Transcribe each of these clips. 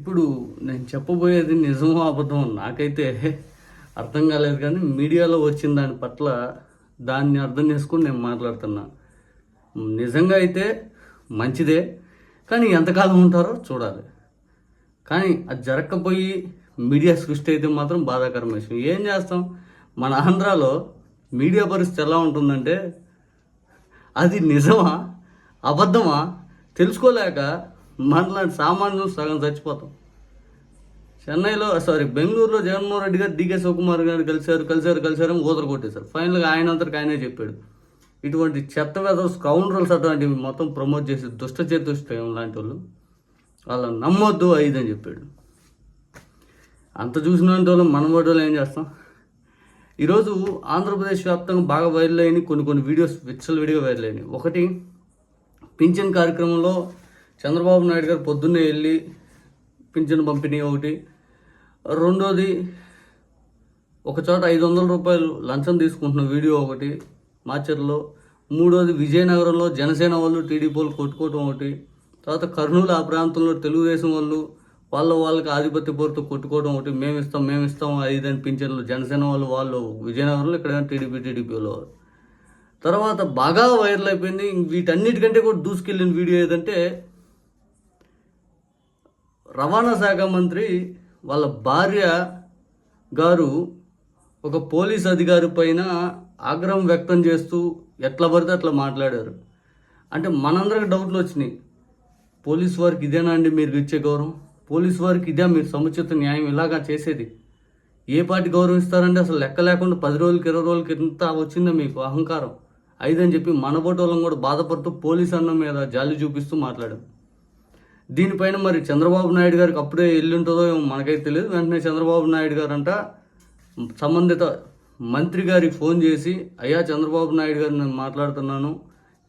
ఇప్పుడు నేను చెప్పబోయేది నిజమో అబద్ధమో నాకైతే అర్థం కాలేదు కానీ మీడియాలో వచ్చిన దాని పట్ల దాన్ని అర్థం చేసుకుని నేను మాట్లాడుతున్నా. నిజంగా అయితే మంచిదే కానీ ఎంతకాలం ఉంటారో చూడాలి. కానీ అది జరగకపోయి మీడియా సృష్టి అయితే మాత్రం బాధాకరమైన విషయం. ఏం చేస్తాం? మన ఆంధ్రాలో మీడియా పరిస్థితి ఎలా ఉంటుందంటే అది నిజమా? అబద్ధమా? తెలుసుకోలేక మనలాంటి సామాన్యులు సగం చచ్చిపోతాం. చెన్నైలో సారీ బెంగళూరులో జగన్మోహన్ రెడ్డి గారు డికే శివకుమార్ గారు కలిశారు కలిశారు కలిశారు ఊదర కొట్టేశారు. ఫైనల్గా ఆయన అంతటికి ఆయనే చెప్పాడు. ఇటువంటి చెత్త వెదర్స్ కౌంటర్స్ అటువంటివి మొత్తం ప్రమోట్ చేసి దుష్ట చేతుష్టం లాంటి వాళ్ళు వాళ్ళని నమ్మొద్దు ఐదు అని చెప్పాడు. అంత చూసిన వాళ్ళు మనం వాళ్ళు ఏం చేస్తాం? ఈరోజు ఆంధ్రప్రదేశ్ వ్యాప్తంగా బాగా వైరల్ అయినాయి కొన్ని కొన్ని వీడియోస్ విచ్చలవిడిగా వైరల్ అయినాయి. ఒకటి పింఛన్ కార్యక్రమంలో చంద్రబాబు నాయుడు గారు పొద్దున్నే వెళ్ళి పింఛన్ పంపిణీ ఒకటి. రెండోది ఒక చోట ఐదు వందల రూపాయలు లంచం తీసుకుంటున్న వీడియో ఒకటి మాచర్లో. మూడోది విజయనగరంలో జనసేన వాళ్ళు టీడీపీ వాళ్ళు కొట్టుకోవటం ఒకటి. తర్వాత కర్నూలు ఆ ప్రాంతంలో తెలుగుదేశం వాళ్ళు వాళ్ళ వాళ్ళకి ఆధిపత్య పోరుతో కొట్టుకోవడం ఒకటి. మేము ఇస్తాం మేము ఇస్తాం ఐదు అని పింఛన్లు జనసేన వాళ్ళు వాళ్ళు విజయనగరంలో ఇక్కడ టీడీపీ టీడీపీ వాళ్ళు. తర్వాత బాగా వైరల్ అయిపోయింది. వీటన్నిటికంటే కూడా దూసుకెళ్ళిన వీడియో ఏదంటే రవాణా శాఖ మంత్రి వాళ్ళ భార్య గారు ఒక పోలీస్ అధికారి పైన ఆగ్రహం వ్యక్తం చేస్తూ ఎట్లా పడితే అట్లా మాట్లాడారు. అంటే మనందరికి డౌట్లు వచ్చినాయి. పోలీస్ వారికి ఇదేనా అండి మీరు ఇచ్చే గౌరవం? పోలీస్ వారికి ఇదే మీరు సముచిత న్యాయం ఇలాగా చేసేది. ఏ పార్టీ గౌరవిస్తారంటే అసలు లెక్క లేకుండా పది రోజులకి ఇరవై రోజులకి ఇంత వచ్చిందా మీకు అహంకారం? ఐదని చెప్పి మనబోటోళ్ళం కూడా బాధపడుతూ పోలీస్ అన్నం మీద జాలి చూపిస్తూ మాట్లాడారు. దీనిపైన మరి చంద్రబాబు నాయుడు గారికి అప్పుడే ఎల్లుంటుందో ఉంటుందో ఏమో మనకైతే తెలియదు వెంటనే చంద్రబాబు నాయుడు గారు అంట సంబంధిత మంత్రి గారికి ఫోన్ చేసి అయ్యా చంద్రబాబు నాయుడు గారు నేను మాట్లాడుతున్నాను.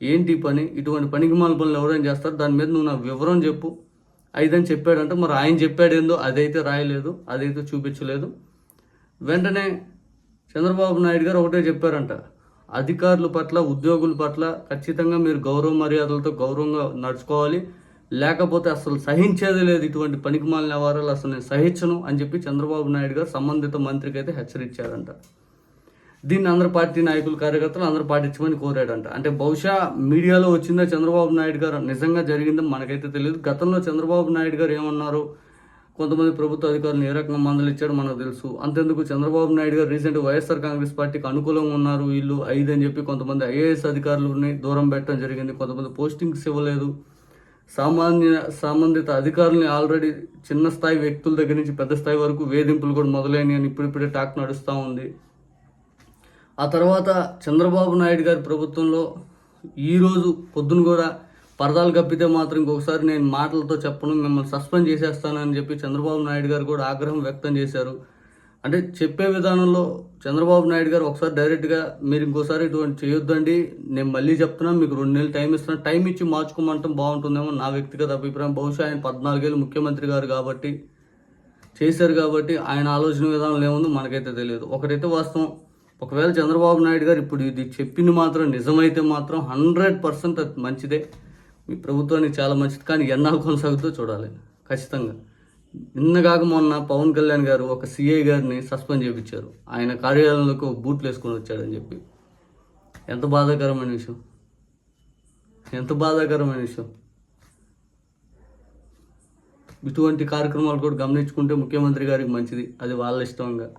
ఏంటి పని? ఇటువంటి పనికి మాల పనులు ఎవరైనా చేస్తారు? దాని మీద నువ్వు నాకు వివరం చెప్పు. ఐదని చెప్పాడంట. మరి ఆయన చెప్పాడేందో అదైతే రాయలేదు అదైతే చూపించలేదు. వెంటనే చంద్రబాబు నాయుడు గారు ఒకటే చెప్పారంట. అధికారుల పట్ల ఉద్యోగుల పట్ల ఖచ్చితంగా మీరు గౌరవ మర్యాదలతో గౌరవంగా నడుచుకోవాలి. లేకపోతే అసలు సహించేది లేదు. ఇటువంటి పనికిమాలిన వారాలు అసలు నేను సహించను అని చెప్పి చంద్రబాబు నాయుడు గారు సంబంధిత మంత్రికి అయితే హెచ్చరించారంట. దీన్ని అందరు పార్టీ నాయకులు కార్యకర్తలు అందరూ పాటించమని కోరాడంట అంటే బహుశా మీడియాలో వచ్చిందా చంద్రబాబు నాయుడు గారు? నిజంగా జరిగిందో మనకైతే తెలియదు. గతంలో చంద్రబాబు నాయుడు గారు ఏమన్నారు? కొంతమంది ప్రభుత్వ అధికారులు ఏ రకంగా మందలు ఇచ్చాడో మనకు తెలుసు. అంతెందుకు చంద్రబాబు నాయుడు గారు రీసెంట్ వైఎస్ఆర్ కాంగ్రెస్ పార్టీకి అనుకూలంగా ఉన్నారు. వీళ్ళు ఐదు అని చెప్పి కొంతమంది ఐఏఎస్ అధికారులని దూరం పెట్టడం జరిగింది. కొంతమంది పోస్టింగ్స్ ఇవ్వలేదు. సామాన్య సంబంధిత అధికారులని ఆల్రెడీ చిన్న స్థాయి వ్యక్తుల దగ్గర నుంచి పెద్ద స్థాయి వరకు వేధింపులు కూడా మొదలైనవి అని ఇప్పుడిప్పుడే టాక్ నడుస్తూ ఉంది. ఆ తర్వాత చంద్రబాబు నాయుడు గారి ప్రభుత్వంలో ఈరోజు పొద్దున కూడా పరదాలు కప్పితే మాత్రం ఇంకొకసారి నేను మాటలతో చెప్పను మిమ్మల్ని సస్పెండ్ చేసేస్తానని చెప్పి చంద్రబాబు నాయుడు గారు కూడా ఆగ్రహం వ్యక్తం చేశారు. అంటే చెప్పే విధానంలో చంద్రబాబు నాయుడు గారు ఒకసారి డైరెక్ట్గా మీరు ఇంకోసారి ఇటువంటి చేయొద్దండి. నేను మళ్ళీ చెప్తున్నా మీకు రెండు నెలలు టైం ఇస్తున్నా. టైం ఇచ్చి మార్చుకోమంటాం బాగుంటుందేమో నా వ్యక్తిగత అభిప్రాయం. బహుశా ఆయన పద్నాలుగేళ్ళు ముఖ్యమంత్రి గారు కాబట్టి చేశారు కాబట్టి ఆయన ఆలోచన విధానం ఏముందో మనకైతే తెలియదు. ఒకటైతే వాస్తవం ఒకవేళ చంద్రబాబు నాయుడు గారు ఇప్పుడు ఇది చెప్పింది మాత్రం నిజమైతే మాత్రం హండ్రెడ్ పర్సెంట్ అది మంచిదే. మీ ప్రభుత్వానికి చాలా మంచిది కానీ ఎన్నాళ్ళు కొనసాగుతూ చూడాలి. ఖచ్చితంగా. నిన్నగాక మొన్న పవన్ కళ్యాణ్ గారు ఒక సిఐ గారిని సస్పెండ్ చేయించారు ఆయన కార్యాలయంలోకి ఒక బూట్లు వేసుకొని వచ్చాడని చెప్పి. ఎంత బాధాకరమైన విషయం. ఎంత బాధాకరమైన విషయం. ఇటువంటి కార్యక్రమాలు కూడా గమనించుకుంటే ముఖ్యమంత్రి గారికి మంచిది. అది వాళ్ళ ఇష్టంగా